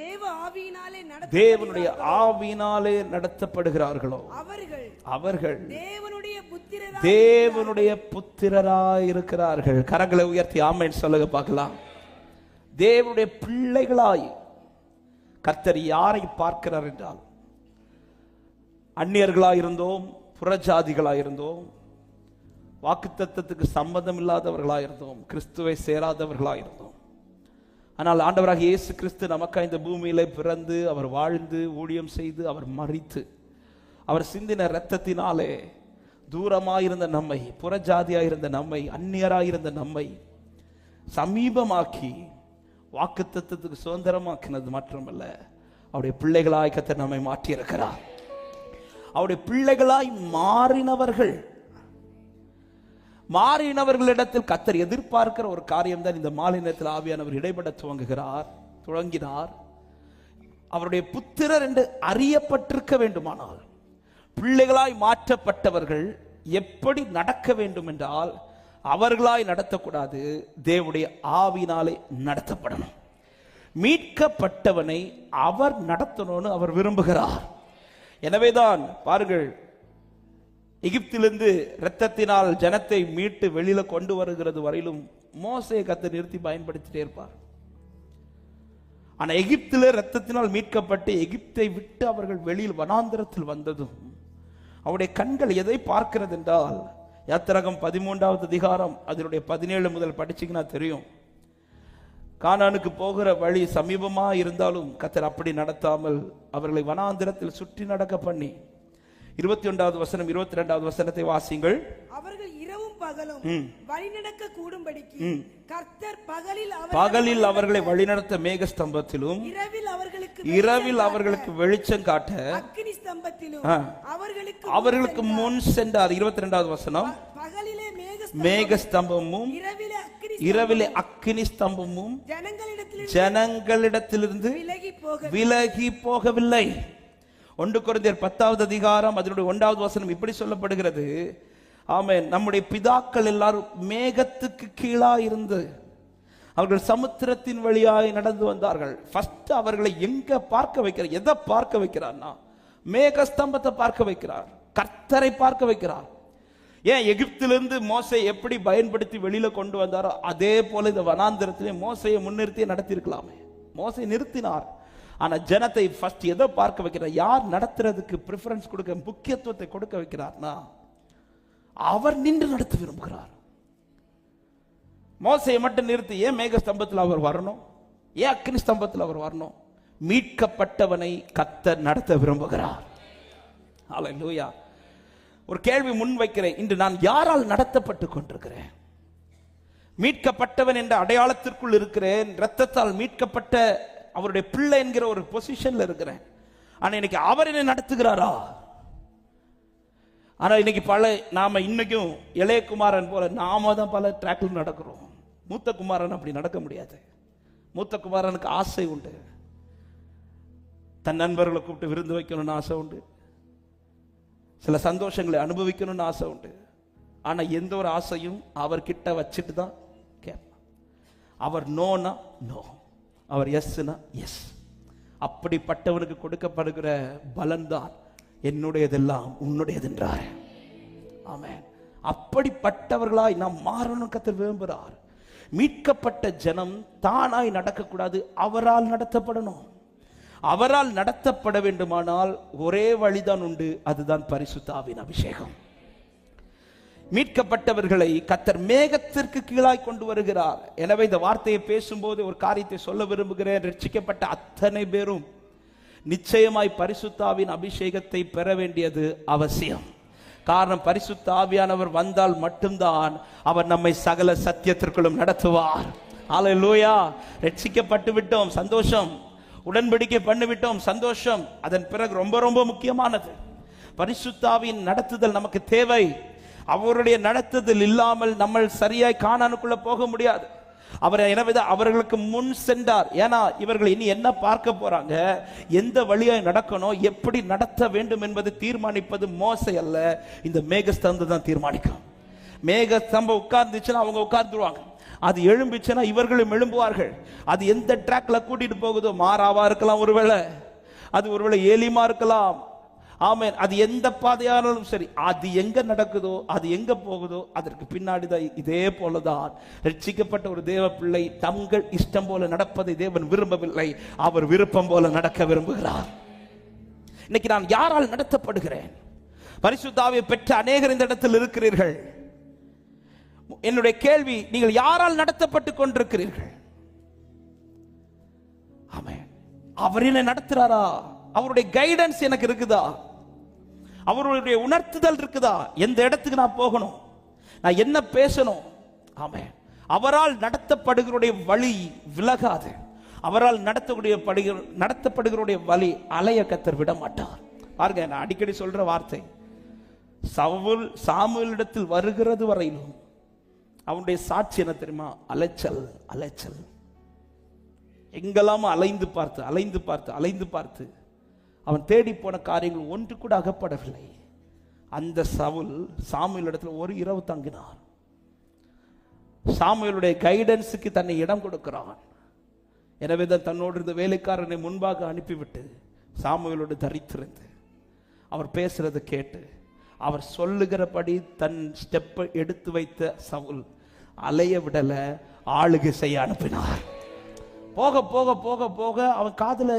தேவ ஆவியினாலே தேவனுடைய ஆவியினாலே நடத்தப்படுகிறார்களோ? அவர்கள். அவர்கள். தேவனுடைய புத்திரரா தேவனுடைய புத்திரராய் இருக்கிறார்கள். கரங்களை உயர்த்தி ஆமைன்னு சொல்லுங்க பார்க்கலாம். தேவனுடைய பிள்ளைகளாய் கர்த்தர் யாரை பார்க்கிறார் என்றால் அந்நியர்களாய் இருந்தோம் புறஜாதிகளாய் இருந்தோம் வாக்குத்தத்தத்துக்கு சம்பந்தம் இல்லாதவர்களாய் இருந்தோம் கிறிஸ்துவை சேராதவர்களாய் இருந்தோம். ஆனால் ஆண்டவராக இயேசு கிறிஸ்து நமக்காக இந்த பூமியிலே பிறந்து அவர் வாழ்ந்து ஊழியம் செய்து அவர் மறித்து அவர் சிந்தின இரத்தத்தினாலே தூரமாயிருந்த நம்மை புறஜாதியாயிருந்த நம்மை அந்நியராயிருந்த நம்மை சமீபமாக்கி வாக்குத்தத்தத்துக்கு சுதந்திரமாக்கினது மட்டுமல்ல அவருடைய பிள்ளைகளாய் கத்தர் நம்மை மாற்றியிருக்கிறார். அவருடைய பிள்ளைகளாய் மாறினவர்கள் மாறினவர்களிடத்தில் கத்தர் எதிர்பார்க்கிற ஒரு காரியம் தான் இந்த மாலை நேரத்தில் ஆவியானவர் இடைபட துவங்குகிறார் துவங்கினார். அவருடைய புத்திரர் என்று அறியப்பட்டிருக்க வேண்டுமானால் பிள்ளைகளாய் மாற்றப்பட்டவர்கள் எப்படி நடக்க வேண்டும் என்றால் அவர்களாய் நடத்தக்கூடாது தேவனுடைய ஆவினாலே நடத்தப்படணும். மீட்கப்பட்டவனை அவர் நடத்தணும்னு அவர் விரும்புகிறார். எனவேதான் பாருங்கள் எகிப்திலிருந்து இரத்தத்தினால் ஜனத்தை மீட்டு வெளியில கொண்டு வருகிறது வரையிலும் மோசையை கத்தை நிறுத்தி பயன்படுத்திட்டே இருப்பார். ஆனா எகிப்தில ரத்தத்தினால் மீட்கப்பட்டு எகிப்தை விட்டு அவர்கள் வெளியில் வனாந்திரத்தில் வந்ததும் அவருடைய கண்கள் எதை பார்க்கிறது என்றால் யாத்திரகம் பதிமூன்றாவது அதிகாரம் அதனுடைய பதினேழு முதல் படிச்சீங்கன்னா தெரியும். கானானுக்கு போகிற வழி சமீபமா இருந்தாலும் கத்தர் அப்படி நடத்தாமல் அவர்களை வனாந்திரத்தில் சுற்றி நடக்க பண்ணி இருபத்தி ஒன்றாவது வசனம் இருபத்தி ரெண்டாவது வசனத்தை வாசிங்கள் அவர்கள் இரவும் பகலும் வழிநடக்க கூடும்படிக்கு. கர்த்தர் பகலில் பகலில் அவர்களை வழிநடத்த மேகஸ்தம்பத்திலும் இரவில் அவர்களுக்கு இரவில் அவர்களுக்கு வெளிச்சம் காட்ட அக்கினி ஸ்தம்பத்திலும். அவர்களுக்கு அவர்களுக்கு முன் சென்றார். இருபத்தி ரெண்டாவது வசனம். பகலிலே மேக மேகஸ்தம்பமும் இரவிலே அக்கினி ஸ்தம்பமும் ஜனங்களிடத்தில் ஜனங்களிடத்திலிருந்து விலகி போக விலகி போகவில்லை. ஒன்று குறைந்தர் பத்தாவது அதிகாரம் அதனுடைய ஒன்றாவது வசனம் இப்படி சொல்லப்படுகிறது. ஆமே நம்முடைய பிதாக்கள் எல்லாரும் மேகத்துக்கு கீழா இருந்து அவர்கள் சமுத்திரத்தின் வழியாய் நடந்து வந்தார்கள். ஃபர்ஸ்ட் அவர்களை எங்க பார்க்க வைக்கிறார்? எதை பார்க்க வைக்கிறார்னா மேக ஸ்தம்பத்தை பார்க்க வைக்கிறார். கர்த்தரை பார்க்க வைக்கிறார். ஏன் எகிப்திலிருந்து மோசை எப்படி பயன்படுத்தி வெளியில கொண்டு வந்தாரோ அதே போல இந்த வனாந்திரத்திலே மோசையை முன்னிறுத்தி நடத்தியிருக்கலாமே. மோசை நிறுத்தினார். ஆனால் ஜனத்தை ஃபர்ஸ்ட் எதை பார்க்க வைக்கிறார்? யார் நடத்துறதுக்கு ப்ரிஃபரன்ஸ் கொடுக்க முக்கியத்துவத்தை கொடுக்க வைக்கிறார்னா அவர் நின்று நடத்த விரும்புகிறார். மோசையை மட்டும் நிறுத்தி ஏன் மேக ஸ்தம்பத்தில் அவர் வரணும்? ஏன் அக்னி ஸ்தம்பத்தில் அவர் வரணும்? மீட்கப்பட்டவனை கத்த நடத்த விரும்புகிறார். ஹalleluya ஒரு கேள்வி முன் வைக்கிறேன். இன்று நான் யாரால் நடத்தப்பட்டு கொண்டிருக்கிறேன்? மீட்கப்பட்டவன் என்ற அடையாளத்திற்குள் இருக்கிறேன். இரத்தத்தால் மீட்கப்பட்ட அவருடைய பிள்ளை என்கிற ஒரு பொசிஷன்ல இருக்கிறேன். ஆனா இன்னைக்கு அவர் என்ன நடத்துகிறாரா? ஆனா இன்னைக்கு பல நாம இன்னைக்கும் இளையகுமாரன் போல நாம தான் பல டிராக்ல நடக்கிறோம். மூத்த குமாரன் அப்படி நடக்க முடியாது. மூத்த குமாரனுக்கு ஆசை உண்டு. தன் நண்பர்களை கூப்பிட்டு விருந்து வைக்கணும்னு ஆசை உண்டு. சில சந்தோஷங்களை அனுபவிக்கணும்னு ஆசை உண்டு. ஆனா எந்த ஒரு ஆசையும் அவர்கிட்ட வச்சுட்டு தான் கேட்பான். அவர் நோனா? நோ. அவர் எஸ்னா எஸ் அப்படிப்பட்டவனுக்கு கொடுக்கப்படுகிற பலன்தான் என்னுடையதெல்லாம் உன்னுடையதென்றார் ஆமென். அப்படிப்பட்டவர்களாய் நாம் மாறணும் கத்தர் விரும்புகிறார். மீட்கப்பட்ட ஜனம் தானாய் நடக்கக்கூடாது அவரால் நடத்தப்படணும். அவரால் நடத்தப்பட வேண்டுமானால் ஒரே வழிதான் உண்டு அதுதான் பரிசுத்தாவின் அபிஷேகம். மீட்கப்பட்டவர்களை கத்தர் மேகத்திற்கு கீழாய் கொண்டு வருகிறார். எனவே இந்த வார்த்தையை பேசும்போது ஒரு காரியத்தை சொல்ல விரும்புகிறேன். ரட்சிக்கப்பட்ட அத்தனை பேரும் நிச்சயமாய் பரிசுத்தாவின் அபிஷேகத்தை பெற வேண்டியது அவசியம். காரணம் பரிசுத்த ஆவியானவர் வந்தால் மட்டும்தான் அவர் நம்மை சகல சத்தியத்திற்குள்ளும் நடத்துவார். ஹalleluya ரட்சிக்கப்பட்டு விட்டோம் சந்தோஷம். உடன்படிக்கை பண்ணிவிட்டோம் சந்தோஷம். அதன் பிறகு ரொம்ப ரொம்ப முக்கியமானது. பரிசுத்தாவின் நடத்துதல் நமக்கு தேவை. அவருடைய நடத்துதல் இல்லாமல் நம்ம சரியாய் காணானுக்குள்ள போக முடியாது. அவர் எனவே அவர்களுக்கு முன் சென்றார். ஏன்னா இவர்கள் இனி என்ன பார்க்க போறாங்க? எந்த வழியாய் நடக்கணும்? எப்படி நடத்த வேண்டும் என்பதை தீர்மானிப்பது மோசை அல்ல. இந்த மேகஸ்தம்பம் தான் தீர்மானிக்கும். மேகஸ்தம்பம் உட்கார்ந்துச்சுன்னா அவங்க உட்கார்ந்துருவாங்க. அது எழும்பிச்சுன்னா இவர்களும் எழும்புவார்கள். அது எந்த ட்ராக்ல கூட்டிட்டு போகுதோ? மாறாவா இருக்கலாம் ஒருவேளை. அது ஒருவேளை ஏலிமா இருக்கலாம். ஆமேன். அது எந்த பாதையானாலும் சரி. அது எங்க நடக்குதோ அது எங்க போகுதோ அதற்கு பின்னாடி தான் இதே போலதான். ரட்சிக்கப்பட்ட ஒரு தேவ பிள்ளை தங்கள் இஷ்டம் போல நடப்பதை தேவன் விரும்பவில்லை. அவர் விருப்பம் போல நடக்க விரும்புகிறார். இன்னைக்கு நான் யாரால் நடத்தப்படுகிறேன்? பரிசுத்தாவை பெற்ற அநேகர் இந்த இடத்தில் இருக்கிறீர்கள். என்னுடைய கேள்வி நீங்கள் யாரால் நடத்தப்பட்டு கொண்டிருக்கிறீர்கள்? ஆமென். அவர் என்ன நடத்துறாரா? அவருடைய கைடன்ஸ் எனக்கு இருக்குதா? அவருடைய உணர்த்துதல் இருக்குதா? எந்த இடத்துக்கு நான் போகணும்? நான் என்ன பேசணும்? ஆமென் அவரால் நடத்தப்படுகிறோடைய வழி விலகாது. அவரால் நடத்தக்கூடிய படுகிற நடத்தப்படுகிறோடைய வழி அலைய கத்தர் விட மாட்டார் பாருங்க நான் அடிக்கடி சொல்ற வார்த்தை. சவுல் சாமுவலிடத்தில் வருகிறது வரையிலும் அவனுடைய சாட்சி என்ன தெரியுமா? அலைச்சல் அலைச்சல். எங்கெல்லாம் அலைந்து பார்த்து அலைந்து பார்த்து அலைந்து பார்த்து அவன் தேடி போன காரியங்கள் ஒன்று கூட அகப்படவில்லை. அந்த சவுல் சாமியல் இடத்துல ஒரு இரவு தங்கினான். சாமியலுடைய கைடன்ஸுக்கு தன்னை இடம் கொடுக்கிறான். எனவே தான் தன்னோடு இருந்த வேலைக்காரனை முன்பாக அனுப்பிவிட்டு சாமியலோடு தரித்திருந்து அவர் பேசுறதை கேட்டு அவர் சொல்லுகிறபடி தன் ஸ்டெப்பை எடுத்து வைத்த சவுல் அலைய விடல ஆளுகை செய்ய அனுப்பினார். போக போக போக போக அவன் காதில்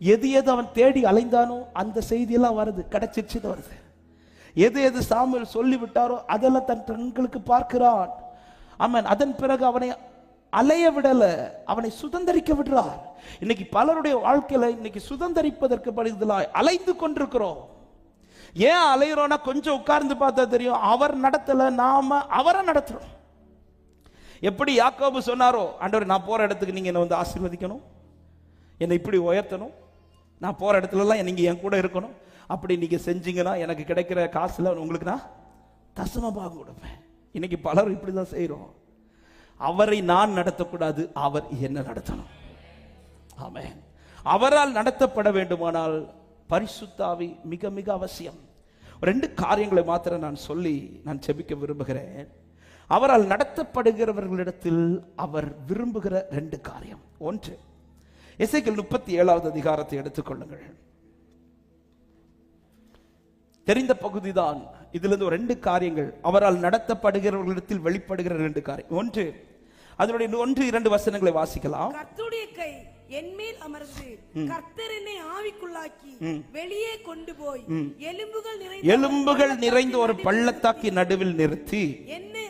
எது எது அவன் தேடி அலைந்தானோ அந்த செய்தியெல்லாம் வருது கிடைச்சிருச்சுன்னு வருது எது எது சாமுவேல் சொல்லிவிட்டாரோ அதெல்லாம் தன் கண்களுக்கு பார்க்கிறான். ஆமென். அதன் பிறகு அவனை அலைய விடல அவனை சுதந்தரிக்க விடுறார். இன்னைக்கு பலருடைய வாழ்க்கையில இன்னைக்கு சுதந்தரிப்பதற்கு பதிலாக அலைந்து கொண்டிருக்கிறோம். ஏன் அலையிறோம்னா கொஞ்சம் உட்கார்ந்து பார்த்தா தெரியும் அவர் நடத்தல நாம அவரை நடத்துறோம். எப்படி யாக்கோபு சொன்னாரோ ஆண்டவர் நான் போற இடத்துக்கு நீங்க என்னை வந்து ஆசீர்வதிக்கணும். என்னை இப்படி உயர்த்தணும். நான் போகிற இடத்துலலாம் நீங்கள் என் கூட இருக்கணும். அப்படி நீங்கள் செஞ்சீங்கன்னா எனக்கு கிடைக்கிற காசில் உங்களுக்கு நான் தசமமாக கொடுப்பேன். இன்னைக்கு பலரும் இப்படி தான் செய்கிறோம் அவரை நான் நடத்தக்கூடாது அவர் என்ன நடத்தணும். ஆமே அவரால் நடத்தப்பட வேண்டுமானால் பரிசுத்தாவி மிக மிக அவசியம். ரெண்டு காரியங்களை மாத்திரம் நான் சொல்லி நான் செபிக்க விரும்புகிறேன். அவரால் நடத்தப்படுகிறவர்களிடத்தில் அவர் விரும்புகிற ரெண்டு காரியம். ஒன்று எசைக்கல் முப்பத்தி ஏழாவது அதிகாரத்தை எடுத்துக்கொள்ளுங்கள். தெரிந்த பகுதிதான். இதிலிருந்து ரெண்டு காரியங்கள். அவரால் நடத்தப்படுகிறவர்களிடத்தில் வெளிப்படுகிற ரெண்டு காரியம். ஒன்று அதனுடைய ஒன்று இரண்டு வசனங்களை வாசிக்கலாம். கர்த்தருடைய கை என் மேல் அமர்ந்து கர்த்தர் என்னை ஆவிக்குள்ளாக்கி வெளியே கொண்டு போய் எலும்புகள் நிறைந்த எலும்புகள் நிறைந்த ஒரு பள்ளத்தாக்கி நடுவில் நிறுத்தி என்னை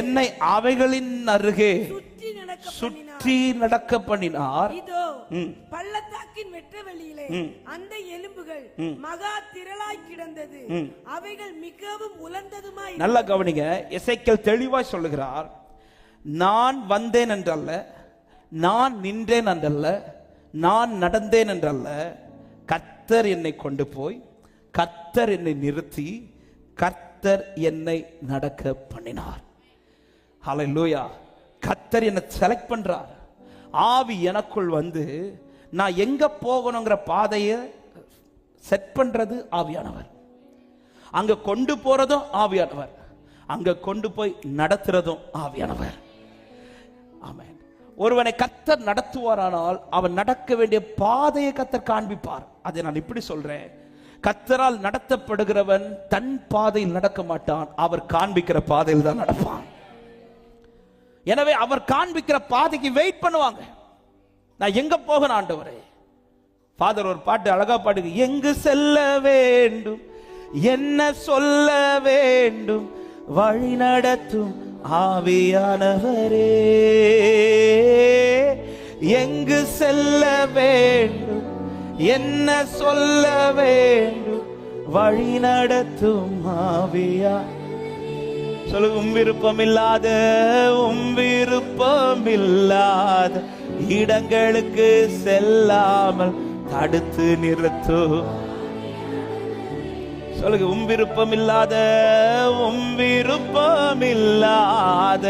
என்னை அவைகளின் அருகே சுற்றி சுற்றி நடக்க பண்ணினார் இதோ பள்ளத்தாக்கின் வெட்ட வெளியிலே அந்த எலும்புகள் மகா திரளாய் கிடந்தது. அவைகள் மிகவும் உலர்ந்ததுமாய் நல்லா கவனிங்க எசைக்கல் தெளிவாய் சொல்லுகிறார் நான் வந்தேன் என்றல்ல நான் நின்றேன் என்றல்ல நான் நடந்தேன் என்றல்ல. கர்த்தர் என்னை கொண்டு போய் கர்த்தர் என்னை நிறுத்தி கர்த்தர் என்னை நடக்க பண்ணினார். ஹalleluya. கத்தர் என்னை செலக்ட் பண்றார். ஆவி எனக்குள் வந்து நான் எங்க போகணுங்கிற பாதையை செட் பண்றது ஆவியானவர். அங்க கொண்டு போறதும் ஆவியானவர். அங்க கொண்டு போய் நடத்துறதும் ஆவியானவர். ஆமேன். ஒருவனை கத்தர் நடத்துவாரானால் அவன் நடக்க வேண்டிய பாதையை கத்தர் காண்பிப்பார். அதை நான் இப்படி சொல்றேன். கத்தரால் நடத்தப்படுகிறவன் தன் பாதையில் நடக்க மாட்டான். அவர் காண்பிக்கிற பாதையில் தான் நடப்பான். எனவே அவர் காண்பிக்கிற பாதைக்கு வெயிட் பண்ணுவாங்க. நான் எங்க போகணும் ஆண்டவரே? ஃபாதர் ஒரு பாட்டு அழகா பாடுங்க எங்கு செல்ல வேண்டும்? என்ன சொல்ல வேண்டும்? வழி நடத்தும் ஆவியானவரே. எங்கு செல்ல வேண்டும்? என்ன சொல்ல வேண்டும்? வழி நடத்தும் ஆவியா சொல்லு உம் விருப்பம் இல்லாத உம் விருப்பம் இல்லாத இடங்களுக்கு செல்லாமல் தடுத்து நிறுத்தும் சொல்லுங்க உம் விருப்பம் இல்லாத உம் விருப்பம் இல்லாத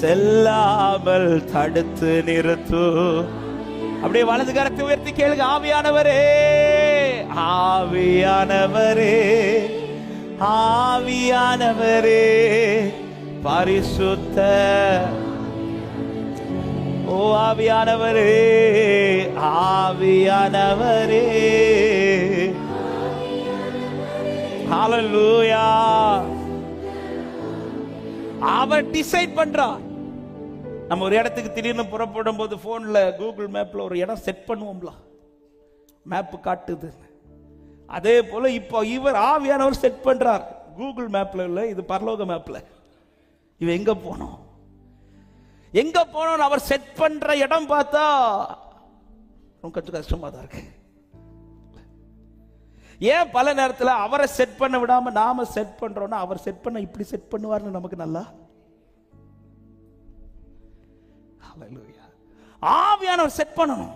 செல்லாமல் தடுத்து நிறுத்து. அப்படியே வலது கரத்தை உயர்த்தி கேளுங்க ஆவியானவரே ஆவியானவரே ஆவியானவரே பரிசுத்த. ஓ ஆவியானவரே ஆவியானவரே. ஹalleluya அவர் டிசைட் பண்றார். நம்ம ஒரு இடத்துக்கு திடீர்னு புறப்படும் போது போன்ல கூகுள் மேப்ல ஒரு இடம் செட் பண்ணுவோம்ல. மேப் காட்டுது. அதே போல இப்போ இவர் ஆவியானவர் செட் பண்றார். கூகுள் மேப்ல இல்ல இது பரலோக மேப்ல இவ எங்க போனோம்? எங்க போனோம் அவர் செட் பண்ற இடம் பார்த்தா ரொம்ப கொஞ்சம் கஷ்டமா தான் இருக்கு. ஏன் பல நேரத்தில் அவரை செட் பண்ண விடாம நாம செட் பண்றோம்னா அவர் செட் பண்ண இப்படி செட் பண்ணுவார்னு நமக்கு நல்லா? ஆவியானவர் செட் பண்ணணும்.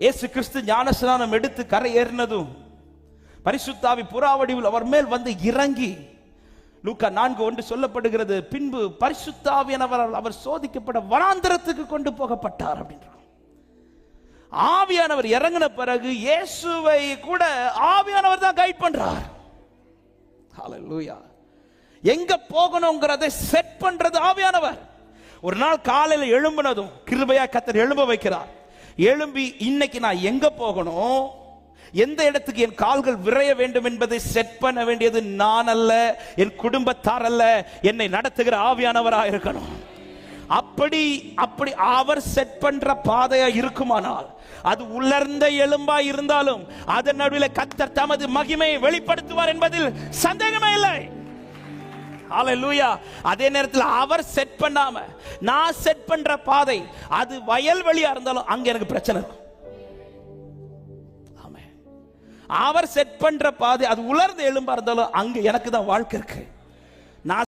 இயேசு கிறிஸ்து ஞானஸ்நானம் எடுத்து கரை ஏறினதும் பரிசுத்தாவி புறாவடிவில் அவர் மேல் வந்து இறங்கி லூக்கா நான்கு ஒன்று சொல்லப்படுகிறது பின்பு பரிசுத்தாவியனவர் அவர் சோதிக்கப்பட வனாந்திரத்துக்கு கொண்டு போகப்பட்டார் அப்படின்றார். ஆவியானவர் இறங்கின பிறகு இயேசுவை கூட ஆவியானவர் தான் கைட் பண்றார். எங்க போகணுங்கிறதை செட் பண்றது ஆவியானவர். ஒரு நாள் காலையில எழும்பினதும் கிருபையா கத்தர் எழும்ப வைக்கிறார். எழும்பி இன்னைக்கு நான் எங்க போகணும்? எந்த இடத்துக்கு என் கால்கள் விரைய வேண்டும் என்பதை செட் பண்ண வேண்டியது நான் அல்ல என் குடும்பத்தார் அல்ல என்னை நடத்துகிற ஆவியானவராக இருக்கணும். அப்படி அப்படி அவர் செட் பண்ற பாதையா இருக்குமானால் அது உலர்ந்த எலும்பா இருந்தாலும் அதன் நடுவில் கத்தர் தமது மகிமையை வெளிப்படுத்துவார் என்பதில் சந்தேகமே இல்லை. ஹalleluya அதே நேரத்தில் அவர் செட் பண்ணாம நான் செட் பண்ற பாதை அது வயல்வெளியா இருந்தாலும் அங்க எனக்கு பிரச்சனை இருக்கும். ஆமென். அவர் செட் பண்ற பாதை அது உலர்ந்த எலும்பா இருந்தாலும் அங்க எனக்கு தான் வாழ்க்கை இருக்கு.